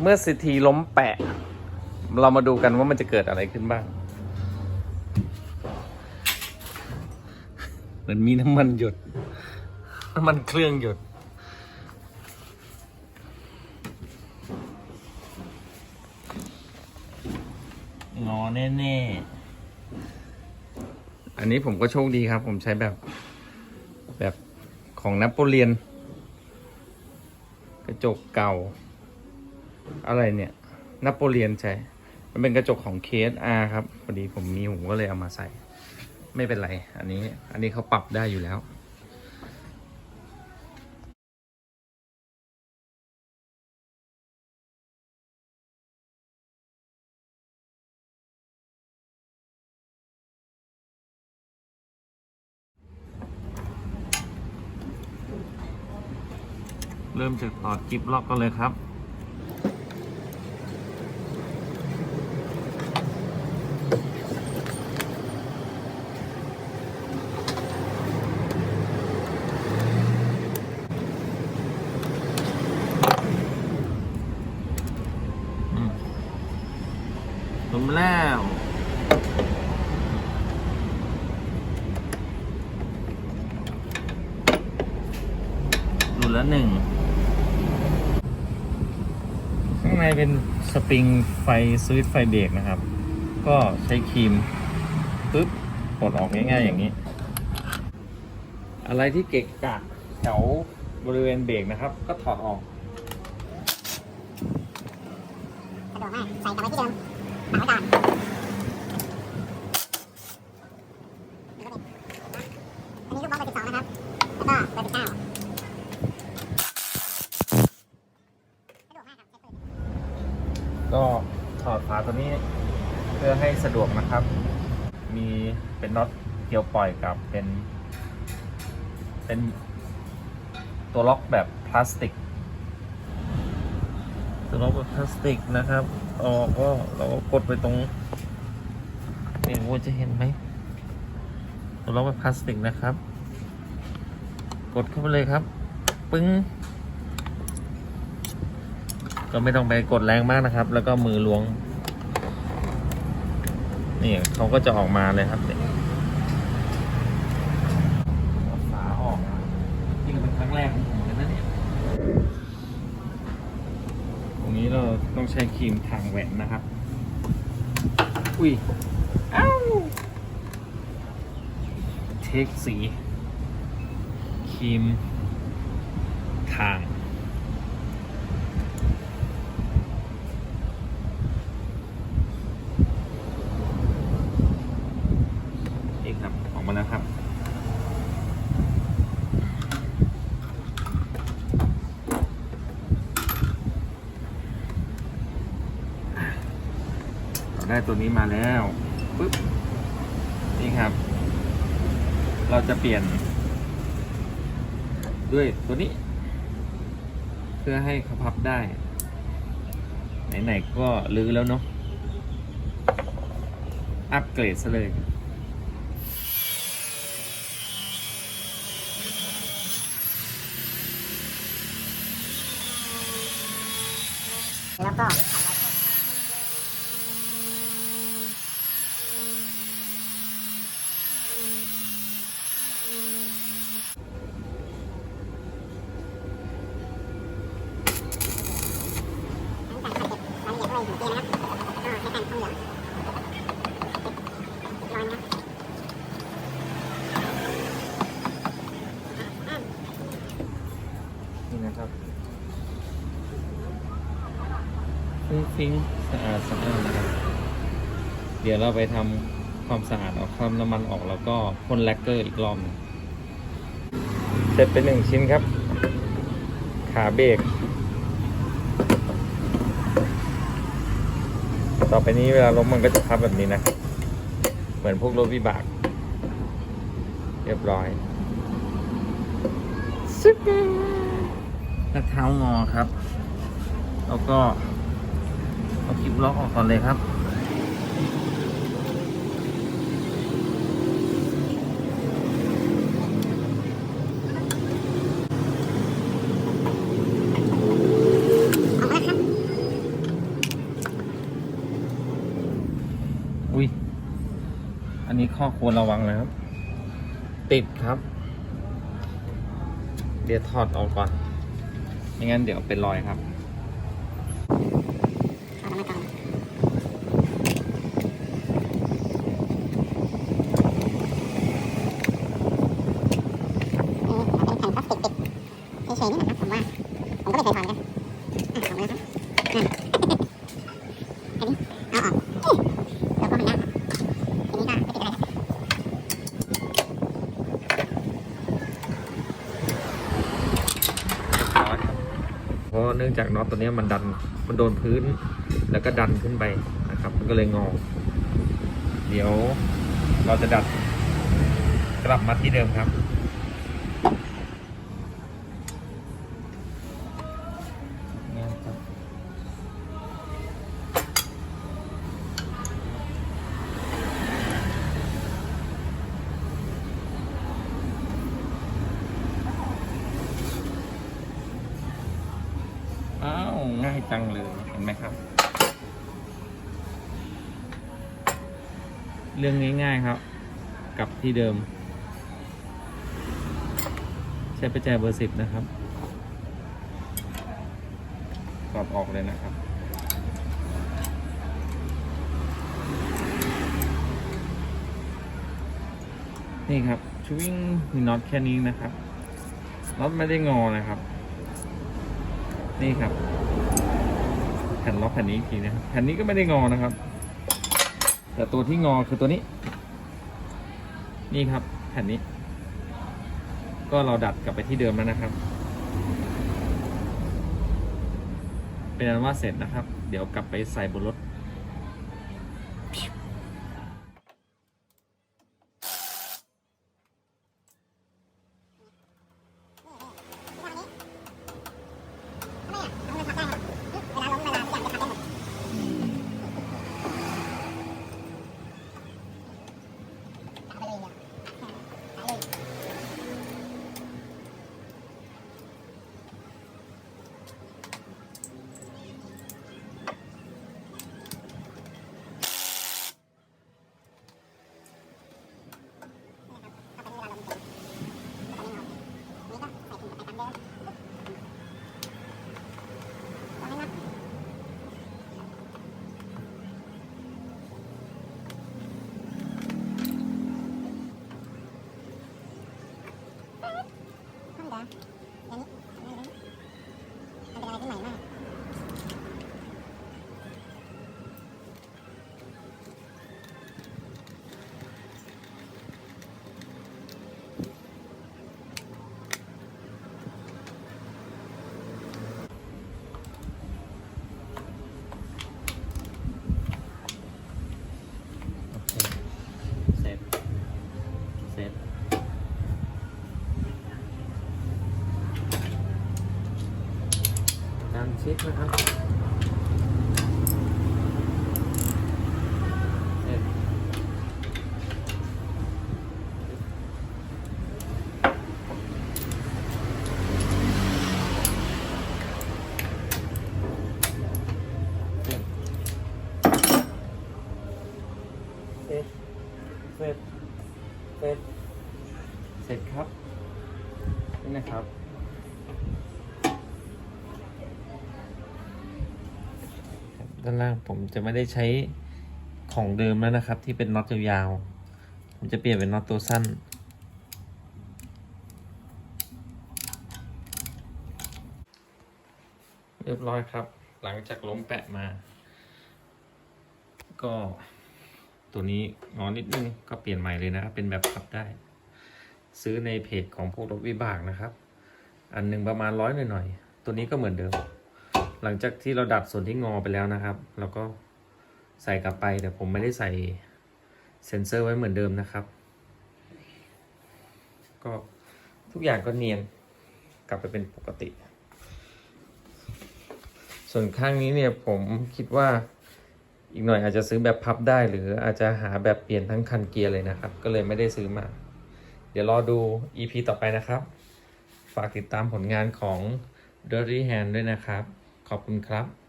เมื่อสิทีล้มแปะ เรามาดูกันว่ามันจะเกิดอะไรขึ้นบ้าง เหมือนมีน้ำมันหยด น้ำมันเครื่องหยด งอแน่ๆ อันนี้ผมก็โชคดีครับ ผมใช้แบบ แบบของนโปเลียน กระจกเก่า อะไรเนี่ยนโปเลียนใช่มันเป็นกระจกของ KSR ครับพอดีผมมีผมก็เลยเอามาใส่ ไม่เป็นไร อันนี้ อันนี้เขาปรับได้อยู่แล้วเริ่มจากถอดกิฟล็อกกันเลยครับ ลมแล้วหลุดแล้วหนึ่ง ข้างในเป็นสปริงไฟสวิตไฟเบรกนะครับ ก็ใช้ครีมปึ๊บปลดออกง่ายๆอย่างนี้ อะไรที่เกะกะแถวบริเวณเบรกนะครับ ก็ถอดออกสะดวกมากใส่กลับไว้ที่เดิม ปักไว้ก่อนอันนี้ลูกบอลเบอร์สิบสองนะครับ แล้วก็เบอร์สิบเก้าก็ถอดฝาตัวนี้เพื่อให้สะดวกนะครับ มีเป็นน็อตเกี่ยวปล่อยกับเป็น เป็นตัวล็อกแบบพลาสติก ล็อกแบบพลาสติกนะครับ ออกก็เราก็กดไปตรงไม่รู้ว่าจะเห็นไหมตัวล็อกแบบพลาสติกนะครับ กดเข้าไปเลยครับ ปึ้ง ก็ไม่ต้องไปกดแรงมากนะครับ แล้วก็มือล้วง นี่เขาก็จะออกมาเลยครับเนี่ยฝาออกนะนี่ก็เป็นครั้งแรกของผมเลยนะเนี่ย ตรง นี้เราต้องใช้ครีมทางแหวนนะครับ อุ้ยอ้าวเทคสีครีมทาง นี่ครับ ออกมาแล้วครับ เรา ได้ตัวนี้มาแล้วปึ๊บนี่ครับ เราจะเปลี่ยน ด้วยตัวนี้ เพื่อให้เขาพับได้ ไหนๆก็ลื้อแล้วเนาะอัปเกรดซะเลยแล้วก็แต่ไข่เป็ดรายละเอียดด้วยหัวเตียงนะครับอ่าใช้กันทองเหลืองร้อนนะอ่า นี่นะครับ ฟุ้งฟิ้งสะอาดสะอาดนะครับ เดี๋ยวเราไปทำความสะอาดเอาความน้ำมันออกแล้วก็พ่นแลกเกอร์อีกรอบหนึ่งเสร็จไปหนึ่งชิ้นครับ ขาเบรกต่อไปนี้เวลาล้มมันก็จะพับแบบนี้นะเหมือนพวกรถวิบาก เรียบร้อยซึบแล้วเท้างอครับ แล้วก็ เอาคลิปล็อกออกก่อนเลยครับอุ้ยอันนี้ข้อควรระวังเลยครับ ติดครับ เดี๋ยวถอดออกก่อนไม่งั้นเดี๋ยวเป็นรอยครับ เฉยนี่นะครับผมว่า ผมก็ไม่เคยถอดเหมือนกันอะออกมาแล้วครับอันนี้เอาออกแล้วก็หันหน้าครับทีนี้ก็ไม่ติดอะไรเพราะเนื่องจากน็อตตัวนี้มันดันมันโดนพื้น แล้วก็ดันขึ้นไปนะครับ มันก็เลยงอ เดี๋ยวเราจะดัดกลับมาที่เดิมครับ เนี่ยครับ อ้าว ง่ายจังเลยเห็นไหมครับ เรื่องง่ายๆครับ กลับที่เดิม ใช้ประแจเบอร์สิบนะครับกอดออกเลยนะครับนี่ครับชวิ่งมีน็อตแค่นี้นะครับน็อตไม่ได้งอนะครับ นี่ครับ ผ่นล็อกแผ่นนี้อีกทีนะครับแผ่นนี้ก็ไม่ได้งอนะครับ แต่ตัวที่งอคือตัวนี้ นี่ครับแผ่นนี้ ก็เราดัดกลับไปที่เดิมแล้วนะครับ เป็นอันว่าเสร็จนะครับ เดี๋ยวกลับไปใส่บนรถ ทำไมอะเอามันพับได้ครับเวลาล้มเวลาทุกอย่างจะพับได้หมดเอาไปเลยเดียวเอาเลย นะครับเอาไปเวลาลงถึงแล้วก็ไม่งอนี่ก็ใส่ถุงไปตามเดิมวางให้นับ ธรรมดาเดี๋ยวนี้มันเป็นอะไรที่ใหม่มาก โอเค เสร็จ เสร็จ การเช็คนะครับเสร็จ เสร็จ เสร็จ เสร็จเสร็จครับ นี่นะครับ ด้านล่างผมจะไม่ได้ใช้ของเดิมแล้วนะครับ ที่เป็นน็อตยาวๆผมจะเปลี่ยนเป็นน็อตตัวสั้น เรียบร้อยครับ หลังจากล้มแปะมา ก็ตัวนี้งอนิดนึงก็เปลี่ยนใหม่เลยนะครับ เป็นแบบพับได้ ซื้อในเพจของพวกรถวิบากนะครับ อันหนึ่งประมาณร้อยหน่อยๆตัวนี้ก็เหมือนเดิม หลังจากที่เราดัดส่วนที่งอไปแล้วนะครับ เราก็ใส่กลับไป แต่ผมไม่ได้ใส่เซ็นเซอร์ไว้เหมือนเดิมนะครับ ก็ทุกอย่างก็เนียนกลับไปเป็นปกติ ส่วนข้างนี้เนี่ยผมคิดว่าอีกหน่อยอาจจะซื้อแบบพับได้ หรืออาจจะหาแบบเปลี่ยนทั้งคันเกียร์เลยนะครับ ก็เลยไม่ได้ซื้อมา เดี๋ยวรอดู EP ต่อไปนะครับ ฝากติดตามผลงานของ Dirty Hand ด้วยนะครับ ขอบคุณครับ